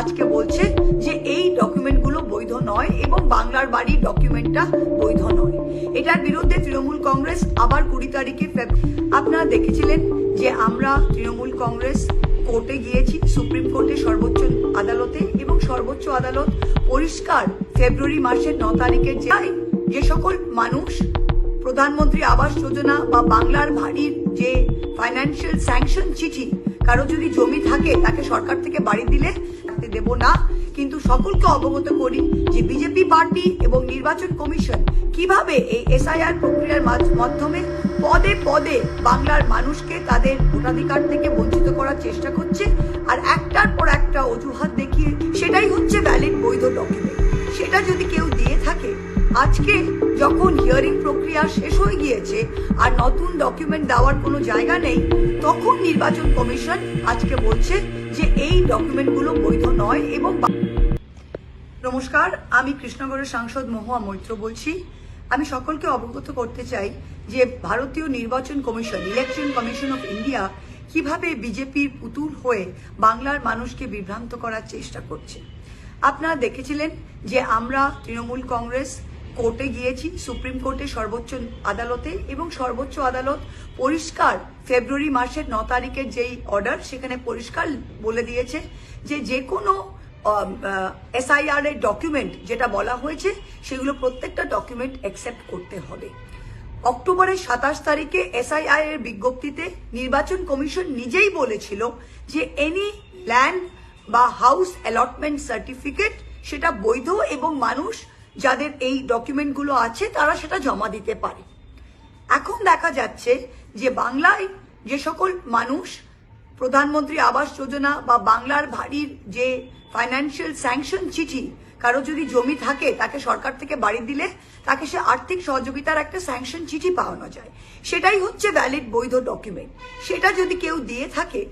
আজকে বলছে যে এই ডকুমেন্টগুলো বৈধ নয় এবং বাংলার বাড়ির ডকুমেন্টটা বৈধ নয়। এটার বিরুদ্ধে তৃণমূল কংগ্রেস আবার কুড়ি তারিখে আপনারা দেখেছিলেন যে আমরা তৃণমূল কংগ্রেস কোর্টে গিয়েছি, সুপ্রিম কোর্টে সর্বোচ্চ আদালতে এবং সর্বোচ্চ আদালত পরিষ্কার ফেব্রুয়ারি মাসের ন তারিখের যে সকল মানুষ, প্রধানমন্ত্রী আবাস যোজনা বা বাংলার বাড়ির যে ফাইন্যান্সিয়াল স্যাংশন চিঠি, কারও যদি জমি থাকে তাকে সরকার থেকে বাড়ি দিলে থাকতে দেব না, কিন্তু সকলকে অবগত করি যে বিজেপি পার্টি এবং নির্বাচন কমিশন কীভাবে এই এসআইআর প্রক্রিয়ার মাধ্যমে পদে পদে বাংলার মানুষকে তাদের ভোটাধিকার থেকে বঞ্চিত করার চেষ্টা করছে আর একটার পর একটা অজুহাত দেখিয়ে সেটাই হচ্ছে ভ্যালিড বৈধ ডকুমেন্ট সেটা যদি কেউ দিয়ে থাকে, আজকে যখন হিয়ারিং প্রক্রিয়া শেষ হয়ে গিয়েছে আর নতুন ডকুমেন্ট দেওয়ার কোনো জায়গা নেই, তখন নির্বাচন কমিশন আজকে বলছে যে এই ডকুমেন্টগুলো বৈধ নয় এবং নমস্কার, আমি কৃষ্ণগড়ের সাংসদ মহুয়া মৈত্র বলছি। আমি সকলকে অবগত করতে চাই যে ভারতীয় নির্বাচন commission election commission of India কীভাবে বিজেপির পুতুল হয়ে বাংলার মানুষকে বিভ্রান্ত করার চেষ্টা করছে। আপনারা দেখেছিলেন যে আমরা তৃণমূল কংগ্রেস কোর্টে গিয়েছি, সুপ্রিম কোর্টে সর্বোচ্চ আদালতে এবং সর্বোচ্চ আদালত পরিষ্কার ফেব্রুয়ারি মাসের ন তারিখের যেই অর্ডার সেখানে পরিষ্কার বলে দিয়েছে যে যে কোনো এসআইআর এর ডকুমেন্ট যেটা বলা হয়েছে, সেগুলো প্রত্যেকটা ডকুমেন্ট অ্যাকসেপ্ট করতে হবে। অক্টোবরের সাতাশ তারিখে এসআইআই এর বিজ্ঞপ্তিতে নির্বাচন কমিশন নিজেই বলেছিল যে এনি ল্যান্ড বা হাউস অ্যালটমেন্ট সার্টিফিকেট সেটা বৈধ এবং মানুষ যাদের এই ডকুমেন্টগুলো আছে, তারা সেটা জমা দিতে পারে। এখন দেখা যাচ্ছে যে বাংলায় যে সকল মানুষ, প্রধানমন্ত্রী আবাস যোজনা বা বাংলার বাড়ির যে ফাইন্যান্সিয়াল স্যাংশন চিঠি, কারও যদি জমি থাকে, তাকে সরকার থেকে বাড়ি দিলে তাকে সে আর্থিক সহযোগিতার একটা স্যাংশন চিঠি পাওয়ানো যায়। সেটাই হচ্ছে ভ্যালিড বৈধ ডকুমেন্ট সেটা যদি কেউ দিয়ে থাকে,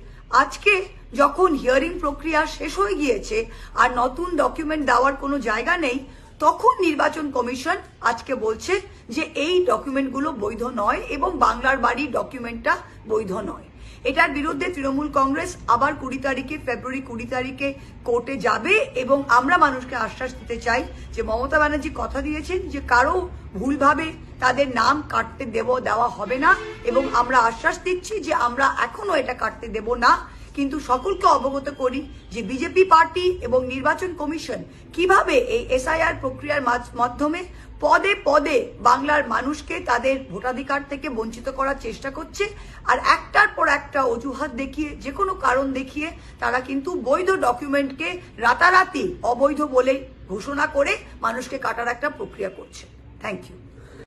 আজকে যখন হিয়ারিং প্রক্রিয়া শেষ হয়ে গিয়েছে, আর নতুন ডকুমেন্ট দেওয়ার কোনো জায়গা নেই তখন নির্বাচন কমিশন আজকে বলছে যে এই ডকুমেন্টগুলো বৈধ নয় এবং বাংলার বাড়ির ডকুমেন্টটা বৈধ নয়। এটার বিরুদ্ধে তৃণমূল কংগ্রেস আবার কুড়ি তারিখে, ফেব্রুয়ারি কুড়ি তারিখে কোর্টে যাবে এবং আমরা মানুষকে আশ্বাস দিতে চাই যে মমতা ব্যানার্জি কথা দিয়েছেন যে কারও ভুলভাবে তাদের নাম কাটতে দেব দেওয়া হবে না এবং আমরা আশ্বাস দিচ্ছি যে আমরা এখনও এটা কাটতে দেব না। কিন্তু সকলকে অবগত করি যে বিজেপি পার্টি এবং নির্বাচন কমিশন কীভাবে এই এসআইআর প্রক্রিয়ার মাধ্যমে পদে পদে বাংলার মানুষকে তাদের ভোটাধিকার থেকে বঞ্চিত করার চেষ্টা করছে। আর একটার পর একটা অজুহাত দেখিয়ে, যে কোনো কারণ দেখিয়ে তারা কিন্তু বৈধ ডকুমেন্টকে রাতারাতি অবৈধ বলে ঘোষণা করে মানুষকে কাটার একটা প্রক্রিয়া করছে। Thank you